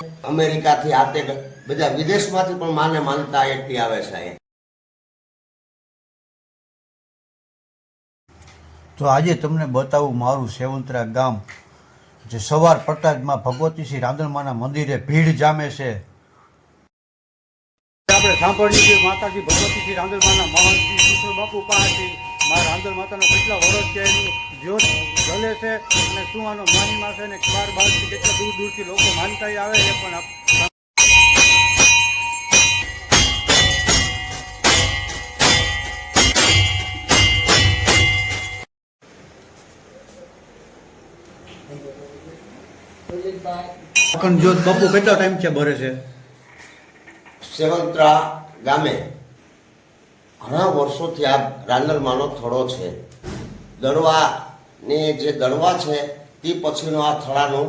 અમેરિકાથી આ બધા વિદેશમાંથી પણ માને માનતા એકથી આવે છે તો આજે તમને બતાવું મારું સેવંતરા ગામ, જે સવાર પડતા ભગવતી શ્રી રાંદણમાના મંદિરે ભીડ જામે છે. આપણે સાંભળ્યું કે માતાજી ભગવતી શ્રી રાંદણમાના કિશોર બાપુ પાસેથી મા રાંદલ માતાનો કેટલા વર્ષ છે એનું જ્યોત જલે છે અને શું આનો મહિમા છે ને બાર બારથી કેટલા દૂર દૂરથી લોકો માનતા આવે છે પણ આપ- અખંડ જ્યોત બાપુ કેટલા ટાઈમ છે ભરે છે? સેવંત્રા ગામે. ઘણા વર્ષોથી આ રાંદલમાનો થળો છે. દડવાની જે દડવા છે તે પછીનો આ થળાનું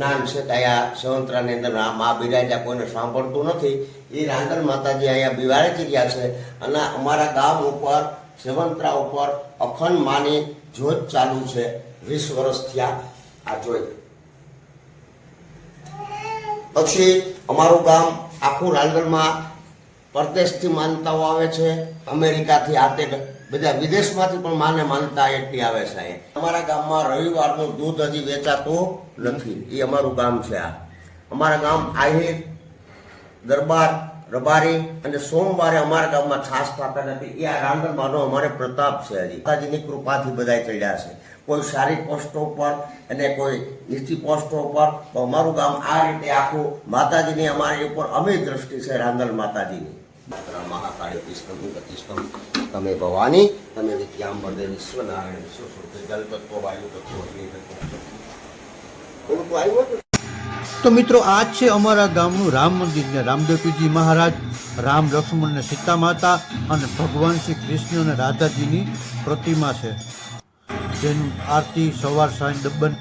નામ છે કે અહીંયા સેવંતરાની અંદર મા બિરાજા કોઈને સાંભળતું નથી. એ રાંદલ માતાજી અહીંયા બિવાડી ગયા છે અને અમારા ગામ ઉપર સેવંતરા ઉપર અખંડ માની જ્યોત ચાલુ છે. વીસ વર્ષ થયા આ જોઈ. પછી અમારું ગામ આખું રાંદલમાં પરદેશથી માનતાઓ આવે છે, અમેરિકાથી આ તે બધા વિદેશમાંથી પણ માને માનતા એટલી આવે છે. અમારા ગામમાં રવિવારનું દૂધ હજી વેચાતું નથી. એ અમારું ગામ છે આ. અમારા ગામ આહિર, દરબાર, રબારી અને સોમવારે અમારા ગામમાં છાસ ખાતા નથી. એ આ રાંદલમાંનો અમારે પ્રતાપ છે હજી. માતાજીની કૃપાથી બધા ચડ્યા છે. કોઈ સારી પોસ્ટો ઉપર અને કોઈ નીચી પોસ્ટો ઉપર અમારું ગામ આ રીતે આખું માતાજીની અમારી ઉપર અમી દ્રષ્ટિ છે રાંદલ માતાજીની. મહાકાળી કૃષ્ણ ગતિષ્ઠમ તમે ભવાની, તમે વિદ્યાંબરદે વિશ્વનારાયણ વિશ્વ જલ તત્વ વાયુ તત્વ આવ્યું તો મિત્રો, આ છે અમારા ગામનું રામ મંદિર ને રામદેવપીજી મહારાજ, રામ લક્ષ્મણ ને સીતા માતા અને ભગવાન શ્રી કૃષ્ણ અને રાધાજીની પ્રતિમા છે. જેનું આરતી, સવાર, સાંજ દબ્બન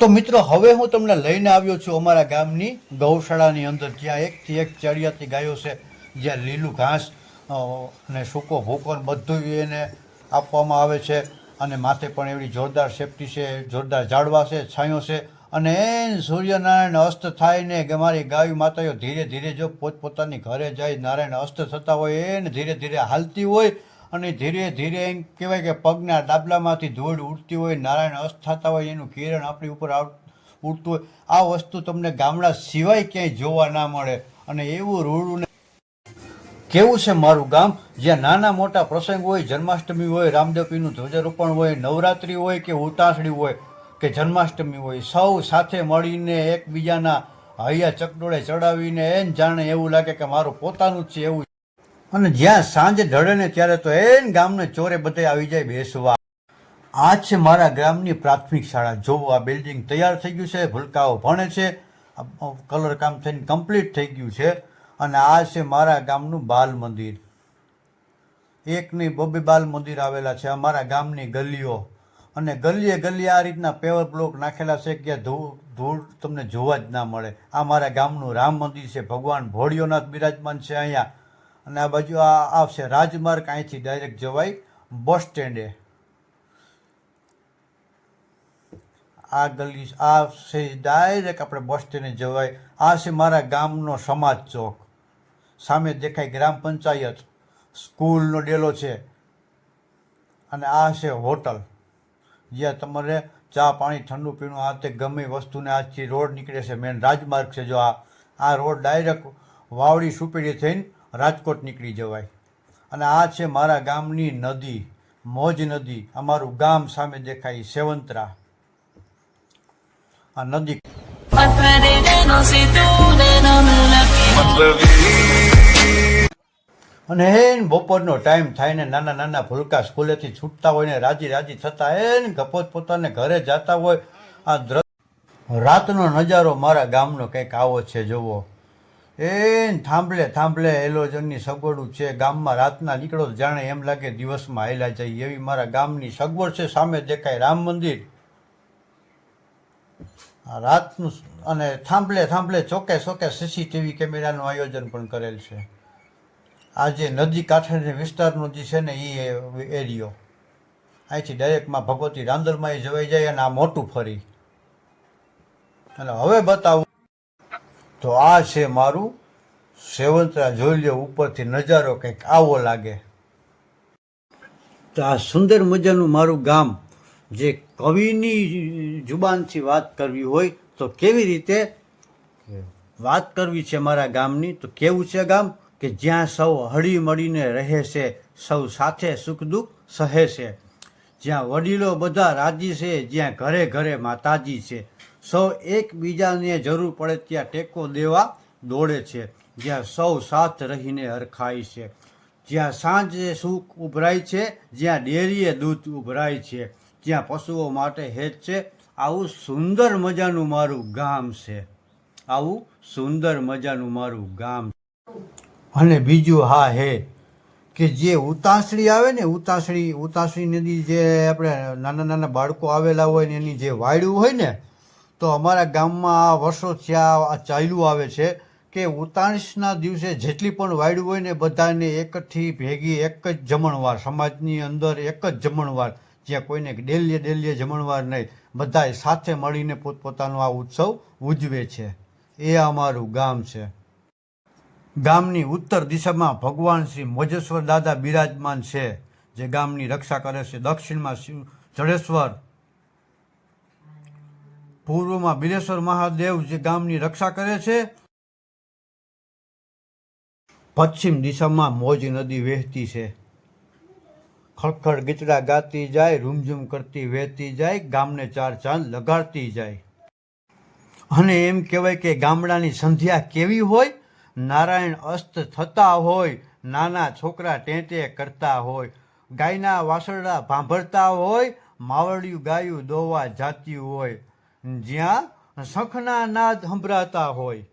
તો મિત્રો, હવે હું તમને લઈને આવ્યો છું અમારા ગામની ગૌશાળાની અંદર, જ્યાં એકથી એક ચડિયાતી ગાયો છે, જ્યાં લીલું ઘાસ ને સૂકો ભૂકો બધું એને આપવામાં આવે છે. અને માથે પણ એવી જોરદાર સેફટી છે, જોરદાર ઝાડવા છે, છાંયો છે. અને સૂર્યનારાયણ અસ્ત થાય ને કે મારી ગાય માતાઓ ધીરે ધીરે જો પોતપોતાની ઘરે જાય, નારાયણ અસ્ત થતા હોય, એને ધીરે ધીરે હાલતી હોય અને ધીરે ધીરે એમ કહેવાય કે પગના ડાબલામાંથી ધૂળ ઉડતી હોય, નારાયણ અસ્ત થતા હોય, એનું કિરણ આપણી ઉપર ઉડતું હોય. આ વસ્તુ તમને ગામડા સિવાય ક્યાંય જોવા ના મળે. અને એવું રૂડું કેવું છે મારું ગામ? જ્યાં નાના મોટા પ્રસંગ હોય, જન્માષ્ટમી હોય રામદેવપીનું ધ્વજારોપણ હોય, નવરાત્રિ હોય કે ઉતાસળી હોય, કે જન્માષ્ટમી હોય, સૌ સાથે મળીને એકબીજાના હૈયા ચકડોળે ચડાવીને એમ જાણે એવું લાગે કે મારું પોતાનું જ છે એવું અને જ્યાં સાંજે ઢળે ને ત્યારે તો એન ગામને ચોરે બધે આવી જાય બેસવા. આ છે મારા ગામની પ્રાથમિક શાળા. જો આ બિલ્ડિંગ તૈયાર થઈ ગયું છે, ભૂલકાઓ ભણે છે કલર કામ થઈને કમ્પ્લીટ થઈ ગયું છે અને આ છે મારા ગામનું બાલ મંદિર. એક નહીં, બબે બાલ મંદિર આવેલા છે અમારા ગામની ગલીઓ. અને ગલીએ ગલીએ આ રીતના પેવર બ્લોક નાખેલા છે કે ધૂળ ધૂળ તમને જોવા જ ના મળે. આ મારા ગામનું રામ મંદિર છે, ભગવાન ભોળિયોનાથ બિરાજમાન છે અહીંયા. અને આ બાજુ આ આવશે. રાજમાર્ગ અહીંથી ડાયરેક્ટ જવાય બસ સ્ટેન્ડે આ ગલી આ છે ડાયરેક્ટ આપણે બસ સ્ટેન્ડે જવાય. આ છે મારા ગામનો સમાજ ચોક. સામે દેખાય ગ્રામ પંચાયત. સ્કૂલનો ડેલો છે. અને આ છે હોટલ. જ્યાં તમારે ચા પાણી, ઠંડુ પીણું, આ તે ગમે વસ્તુને આજથી રોડ નીકળે છે. મેન રાજમાર્ગ છે જો આ. આ રોડ ડાયરેક્ટ વાવડી સુપેડી થઈને રાજકોટ નીકળી જવાય. અને આ છે મારા ગામની નદી, મોજ નદી. અમારું ગામ સામે દેખાય સેવંતરા. આ નદી અને હેન બપોરનો ટાઈમ થાય ને નાના નાના ભૂલકા સ્કૂલેથી છૂટતા હોય ને રાજી રાજી થતા હેન ગપોત પોતાને ઘરે જતા હોય, આ રાતનો નજારો મારા ગામનો કંઈક આવો છે, જુઓ. એ થાંભલે થાંભલે, એલોજનની સગવડું છે. ગામમાં રાતના નીકળો જાણે એમ લાગે દિવસમાં આવેલા જાય. એવી મારા ગામની સગવડ છે. સામે દેખાય રામ મંદિર. રાતનું અને થાંભલે થાંભલે, ચોકે ચોકે સીસીટીવી કેમેરાનું આયોજન પણ કરેલ છે. આ જે નદી કાંઠાના વિસ્તારનો જે છે ને એ એરિયો અહીંથી ડાયરેક્ટમાં ભગવતી રાંદલમાં જવાઈ જાય અને આ મોટું ફરી. અને હવે બતાવું તો આ છે મારું સેવંતરા જોઈ લ્યો ઉપરથી નજારો કંઈક આવો લાગે. તો આ સુંદર મજાનું મારું ગામ, જે કવિની જુબાનથી વાત કરવી હોય તો કેવી રીતે વાત કરવી છે મારા ગામની? તો કેવું છે ગામ? કે જ્યાં સૌ હળી મળીને રહે છે, સૌ સાથે સુખ દુઃખ સહે છે. જ્યાં વડીલો બધા રાજી છે, જ્યાં ઘરે ઘરે માતાજી છે. સૌ એકબીજાને જરૂર પડે ત્યાં ટેકો દેવા દોડે છે. જ્યાં સૌ સાથ રહીને હરખાય છે. જ્યાં સાંજે સુખ ઉભરાય છે, જ્યાં ડેરીએ દૂધ ઉભરાય છે. જ્યાં પશુઓ માટે હેત છે, આવું સુંદર મજાનું મારું ગામ છે. આવું સુંદર મજાનું મારું ગામ અને બીજું હા હે કે જે ઉતાસળી આવે ને, ઉતાસળી ઉતાસળી નદી જે આપણે નાના નાના બાળકો આવેલા હોય ને, એની જે વાયડું હોય ને તો અમારા ગામમાં આ વર્ષો આ ચાલ્યું આવે છે કે ઉતાણીસના દિવસે જેટલી પણ વાયડું હોય ને બધાને એકઠી ભેગી એક જ જમણવાર, સમાજની અંદર એક જ જમણવાર, જ્યાં કોઈને ડેલીએ ડેલીએ જમણવાર નહીં બધાય સાથે મળીને પોતપોતાનો આ ઉત્સવ ઉજવે છે. એ અમારું ગામ છે. ગામની ઉત્તર દિશામાં ભગવાન શ્રી મોજેશ્વર દાદા બિરાજમાન છે. જે ગામની રક્ષા કરે છે. દક્ષિણમાં શિવ જડેશ્વર પૂર્વમાં બિલેશ્વર મહાદેવ જે ગામની રક્ષા કરે છે, પશ્ચિમ દિશામાં મોજ નદી વહેતી છે. ખડખડ ગીતડા ગાતી જાય રૂમઝૂમ કરતી વહેતી જાય, ગામને ચાર ચાંદ લગાડતી જાય. અને એમ કહેવાય કે ગામડાની સંધ્યા કેવી હોય? નારાયણ અસ્ત થતા હોય, નાના છોકરા ટેંટે કરતા હોય, ગાયના વાસરડા ભાંભરતા હોય માવડિયું ગાયું દોવા જાતી હોય. જ્યાં શંખના નાદ સંભળાતા હોય.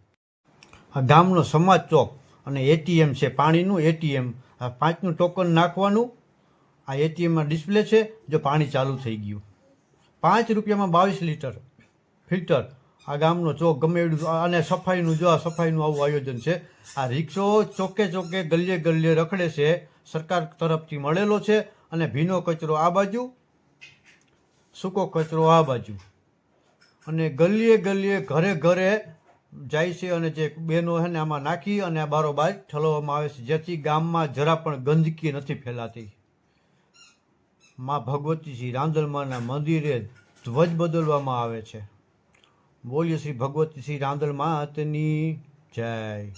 ગામનો સમાજ ચોક અને એટીએમ છે. પાણીનું એટીએમ. પાંચનું ટોકન નાખવાનું. આ એટીએમમાં ડિસ્પ્લે છે. જો પાણી ચાલુ થઈ ગયું. પાંચ રૂપિયામાં બાવીસ લીટર ફિલ્ટર. આ ગામનો ચોક ગમે એવું અને સફાઈનું જો આ સફાઈનું આવું આયોજન છે. આ રિક્ષો ચોકે ચોકે ગલ્લે ગલ્લે રખડે છે. સરકાર તરફથી મળેલો છે. અને ભીનો કચરો આ બાજુ, સૂકો કચરો આ બાજુ. અને ગલીએ ગલીએ ઘરે ઘરે જાય છે અને જે બેનો છે ને આમાં નાખી અને આ બારોબાર ઠલવવામાં આવે છે. જેથી ગામમાં જરા પણ ગંદકી નથી ફેલાતી. માં ભગવતી શ્રી રાંદલમાના મંદિરે ધ્વજ બદલવામાં આવે છે. બોલીએ શ્રી ભગવતી શ્રી રાંદલમાં તેની જય.